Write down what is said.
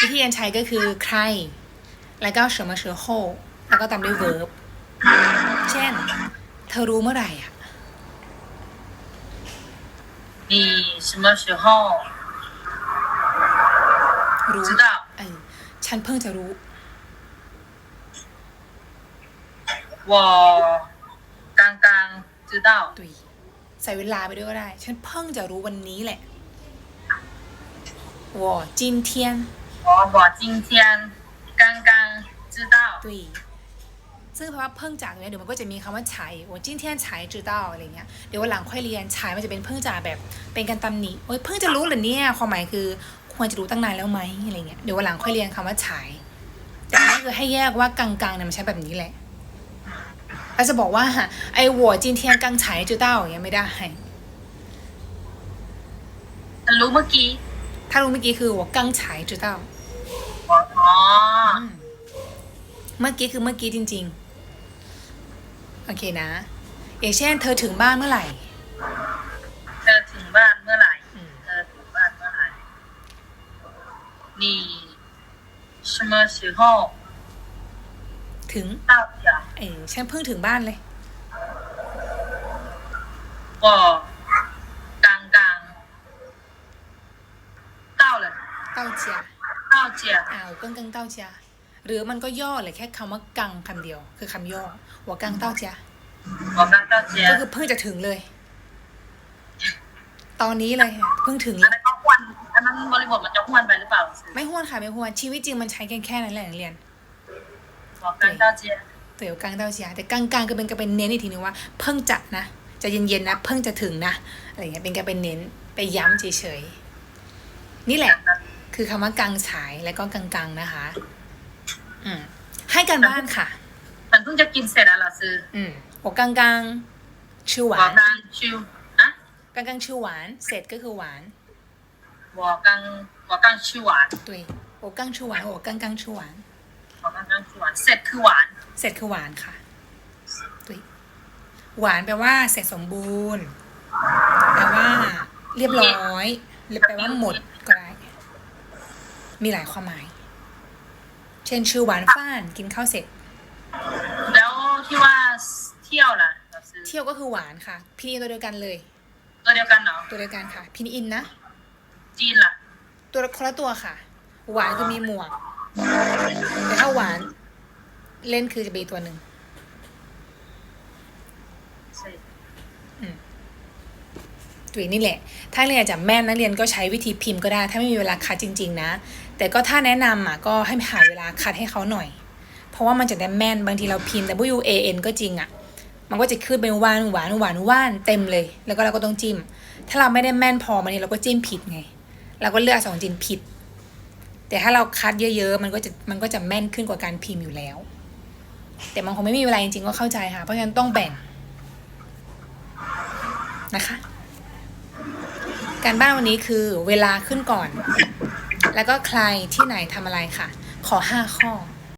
วิธีการใช้ก็คือใคร แล้วก็什么时候แล้วก็ตามด้วย verb เช่น เธอรู้เมื่อไหร่อ่ะ 你什么时候 รู้ 知道？ เออฉันเพิ่งจะรู้ 我刚刚知道。 ตุยใส่เวลาไปด้วยก็ได้ ฉันเพิ่งจะรู้วันนี้แหละ我今天 我我今天刚刚知道。 ตุยซึ่งเพราะว่าเพิ่งจากเนี่ยเดี๋ยวมันก็จะมีคำว่าใช้我今天才知道อะไรเงี้ย เดี๋ยววันหลังค่อยเรียนใช้มันจะเป็นเพิ่งจากแบบ เป็นการตำหนิโอ้ยเพิ่งจะรู้เหรอเนี่ย ความหมายคือควรจะรู้ตั้งนานแล้วไหมอะไรเงี้ย เดี๋ยววันหลังค่อยเรียนคำว่าใช้แต่อันนี่คือให้แยกว่ากลางๆเนี่ยมันใช้แบบนี้แหละเราจะบอกว่าไอ้我今天刚才知道อย่างเงี้ยไม่ได้ ฉันรู้เมื่อกี้ ถ้ารู้เมื่อกี้คือ我刚才知道 อ๋อ อืมเมื่อกี้คือเมื่อกี้จริง ๆ โอเคนะ อย่างเช่น เธอถึงบ้านเมื่อไหร่ เธอถึงบ้านเมื่อไหร่ อืม เธอถึงบ้านเมื่อไหร่你什么时候 ถึง 到家？ เออฉันเพิ่งถึงบ้านเลย 我 ต้าเจียเต้าเจียอ่าวกังกังเต้าเจียหรือมันก็ย่อเลยแค่คำว่ากังคำเดียว คือคำย่อหัวกังเต้าเจียหัวกังเต้าเจียก็คือเพิ่งจะถึงเลย ตอนนี้เลยเพิ่งถึงแล้วมันห้วนมันบริบทมันจะห้วนไปหรือเปล่า ไม่ห้วนค่ะไม่ห้วนชีวิตจริงมันใช้แค่แค่นั้นแหละนักเรียนหัวกังเต้าเจียเดี๋ยวกังเต้าเจียแต่กังกังก็เป็นก็เป็นเน้นอีกทีนึงว่า เพิ่งจะนะจะเย็นๆนะ เพิ่งจะถึงนะอะไรเงี้ยเป็นการเป็นเน้นไปย้ำเฉยๆนี่แหละ คือคำว่ากลางฉายและก็กลางๆนะคะ อืม ให้การบ้านค่ะ มันเพิ่งจะกินเสร็จแล้วเหรอซื้อ อืม我刚刚吃我完刚ชิวอะ 刚刚吃完เสร็จก็คือหวาน 我刚我刚吃完对我刚吃完我刚刚吃完我刚刚吃完เสร็จคือหวาน เสร็จคือหวานค่ะ对หวานแปลว่าเสร็จสมบูรณ์แปลว่า เรียบร้อยหรือแปลว่าหมดก็ได้ มีหลายความหมาย เช่นชื่อหวานฟ้านกินข้าวเสร็จ แล้วที่ว่าเที่ยวล่ะเราซื้อเที่ยวก็คือหวานค่ะพี่นินตัวเดียวกันเลย ตัวเดียวกันเนาะตัวเดียวกันค่ะพี่นิอินนะ จีนล่ะ ตัวคนละตัวค่ะ หวานคือมีหมวก แต่ถ้าหวาน เล่นคือจะเป็นอีกตัวหนึ่ง ใช่ ตัวนี่แหละ ถ้าเรียนอากจะแม่นนักเรียนก็ใช้วิธีพิมพ์ก็ได้ ถ้าไม่มีเวลาคัดจริง ๆ นะ แต่ก็ถ้าแนะนำอะก็ให้หาเวลาคัดให้เขาหน่อย เพราะว่ามันจะได้แม่นบางทีเราพิมพ์ W A N ก็จริงอะ มันก็จะขึ้นเป็นหวานหวานหวานหวานเต็มเลย แล้วก็เราก็ต้องจิ้ม ถ้าเราไม่ได้แม่นพอบางทีเราก็จิ้มผิดไง เราก็เลือกสองจิ้มผิด แต่ถ้าเราคัดเยอะๆ มันก็จะมันก็จะแม่นขึ้นกว่าการพิมพ์อยู่แล้ว แต่มันคงไม่มีเวลาจริงๆก็เข้าใจค่ะ เพราะฉะนั้นต้องแบ่งนะคะ การบ้านวันนี้คือเวลาขึ้นก่อน แล้วก็ใครที่ไหนทำอะไรค่ะ ขอห้าข้อ